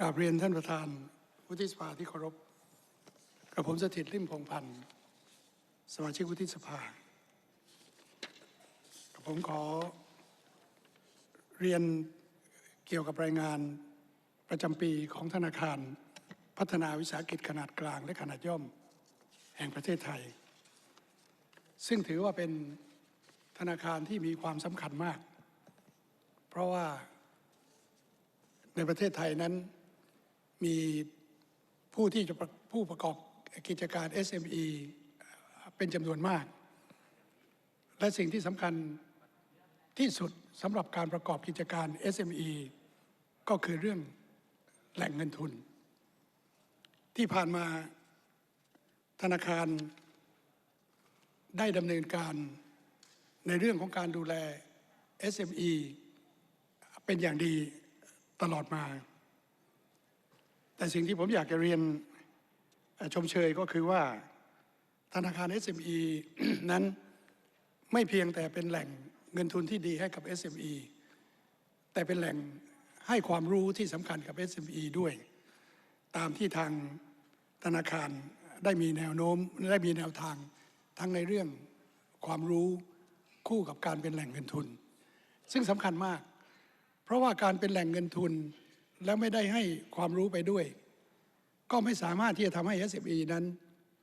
กราบเรียนท่านประธานวุฒิสภาที่เคารพกับผมสถิตริมพงพันธ์สมาชิกวุฒิสภากับผมขอเรียนเกี่ยวกับรายงานประจำปีของธนาคารพัฒนาวิสาหกิจขนาดกลางและขนาดย่อมแห่งประเทศไทย ซึ่งถือว่าเป็นธนาคารที่มีความสำคัญมาก เพราะว่าในประเทศไทยนั้น มีผู้ที่จะผู้ประกอบกิจการ SME เป็นจำนวนมาก และสิ่งที่สำคัญที่สุดสำหรับการประกอบกิจการ SME ก็คือเรื่องแหล่งเงินทุน ที่ผ่านมาธนาคารได้ดำเนินการในเรื่องของการดูแล SME เป็นอย่างดีตลอดมา แต่สิ่งที่ผมอยากจะเรียนชมเชยก็คือว่าธนาคาร SME นั้นไม่เพียงแต่เป็นแหล่งเงินทุนที่ดีให้กับ SME แต่เป็นแหล่งให้ความรู้ที่สำคัญกับ SME ด้วย ตามที่ทางธนาคารได้มีแนวโน้มได้มีแนวทางทั้งในเรื่องความรู้คู่กับการเป็นแหล่งเงินทุน ซึ่งสำคัญมาก เพราะว่าการเป็นแหล่งเงินทุน แล้วไม่ได้ให้ความรู้ไปด้วย ก็ไม่สามารถที่จะทำให้ SME นั้น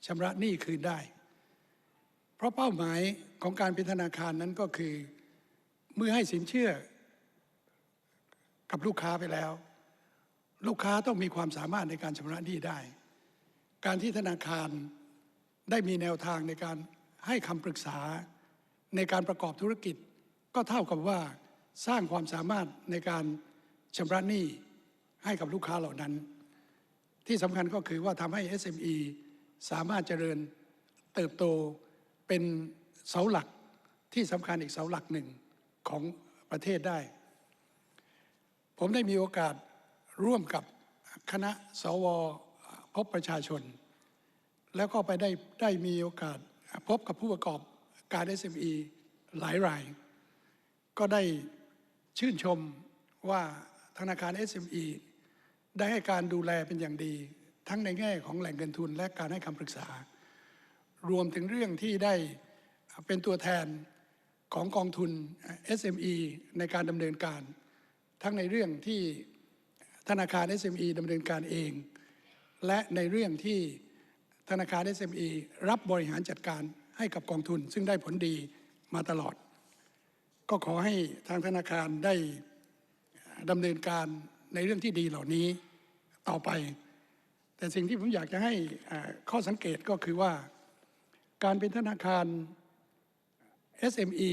ชำระหนี้คืนได้ เพราะเป้าหมายของการเป็นธนาคารนั้นก็คือ เมื่อให้สินเชื่อกับลูกค้าไปแล้ว ลูกค้าต้องมีความสามารถในการชำระหนี้ได้ การที่ธนาคารได้มีแนวทางในการให้คำปรึกษาในการประกอบธุรกิจ ก็เท่ากับว่าสร้างความสามารถในการชำระหนี้ ให้กับลูกค้าเหล่านั้น ที่สำคัญก็คือว่าทำให้ SME สามารถเจริญเติบโตเป็นเสาหลักที่สำคัญอีกเสาหลักหนึ่งของประเทศได้ ผมได้มีโอกาสร่วมกับคณะสวพบประชาชน แล้วก็ไปได้ได้มีโอกาสพบกับผู้ประกอบการ SME หลายราย ก็ได้ชื่นชมว่าธนาคาร SME ได้ให้การดูแลเป็นอย่างดี ทั้งในแง่ของแหล่งเงินทุนและการให้คำปรึกษา รวมถึงเรื่องที่ได้เป็นตัวแทนของกองทุน SME ในการดำเนินการ ทั้งในเรื่องที่ธนาคาร SME ดำเนินการเอง และในเรื่องที่ธนาคาร SME รับบริหารจัดการให้กับกองทุน ซึ่งได้ผลดีมาตลอด ก็ขอให้ทางธนาคารได้ดำเนินการ ในเรื่องที่ดีเหล่านี้ต่อไป แต่สิ่งที่ผมอยากจะให้ข้อสังเกตก็คือว่า การเป็นธนาคาร SME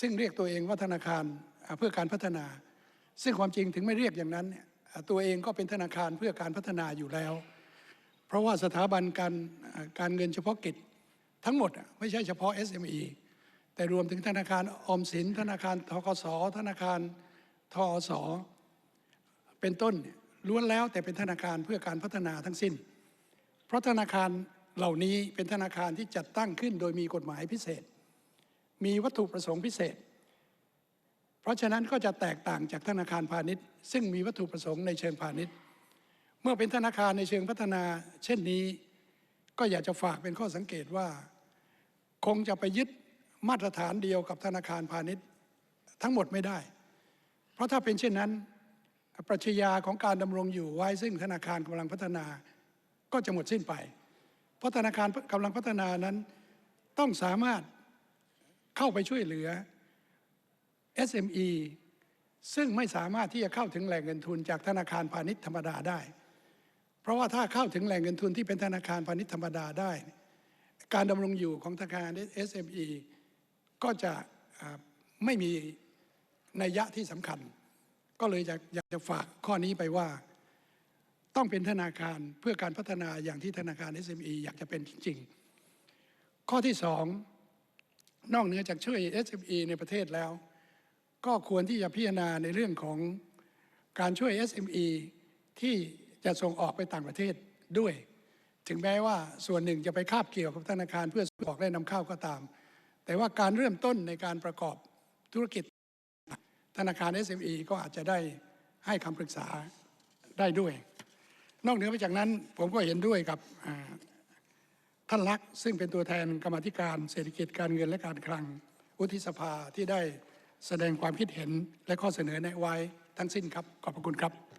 ซึ่งเรียกตัวเองว่าธนาคารเพื่อการพัฒนา ซึ่งความจริงถึงไม่เรียกอย่างนั้นเนี่ยตัวเองก็เป็นธนาคารเพื่อการพัฒนาอยู่แล้ว เพราะว่าสถาบันการการเงินเฉพาะกิจทั้งหมดไม่ใช่เฉพาะ SME แต่รวมถึงธนาคารออมสิน ธนาคารทกสธนาคารทอส เป็นต้นล้วนแล้วแต่เป็นธนาคารเพื่อการพัฒนาทั้งสิ้น เพราะธนาคารเหล่านี้เป็นธนาคารที่จัดตั้งขึ้นโดยมีกฎหมายพิเศษ มีวัตถุประสงค์พิเศษ เพราะฉะนั้นก็จะแตกต่างจากธนาคารพาณิชย์ ซึ่งมีวัตถุประสงค์ในเชิงพาณิชย์ เมื่อเป็นธนาคารในเชิงพัฒนา เช่นนี้ ก็อยากจะฝากเป็นข้อสังเกตว่า คงจะไปยึดมาตรฐานเดียวกับธนาคารพาณิชย์ ทั้งหมดไม่ได้ เพราะถ้าเป็นเช่นนั้น ปรัชญาของการดำรงอยู่ไว้ซึ่งธนาคารกำลังพัฒนา ก็จะหมดสิ้นไป เพราะธนาคารกำลังพัฒนานั้นต้องสามารถเข้าไปช่วยเหลือ SME ซึ่งไม่สามารถที่จะเข้าถึงแหล่งเงินทุนจากธนาคารพาณิชย์ธรรมดาได้ เพราะว่าถ้าเข้าถึงแหล่งเงินทุนที่เป็นธนาคารพาณิชย์ธรรมดาได้ การดำรงอยู่ของธนาคาร SME ก็จะไม่มีนัยยะที่สำคัญ ก็เลยอยากอยากจะฝากข้อนี้ไปว่า ต้องเป็นธนาคารเพื่อการพัฒนาอย่างที่ธนาคาร SME อยากจะเป็นจริง ๆ ข้อที่สองนอกเหนือจากช่วย SME ในประเทศแล้ว ก็ควรที่จะพิจารณาในเรื่องของการช่วย SME ที่จะส่งออกไปต่างประเทศด้วย ถึงแม้ว่าส่วนหนึ่งจะไปคาบเกี่ยวกับธนาคารเพื่อส่งออกและนำเข้าก็ตาม แต่ว่าการเริ่มต้นในการประกอบธุรกิจ ธนาคาร SME ก็อาจจะได้ให้คำปรึกษาได้ด้วย นอกเหนือไปจากนั้นผมก็เห็นด้วยกับท่านลักษ์ซึ่งเป็นตัวแทนกรรมธิการเศรษฐกิจการเงินและการคลังวุฒิสภาที่ได้แสดงความคิดเห็นและข้อเสนอแนะไว้ทั้งสิ้นครับ ขอบพระคุณครับ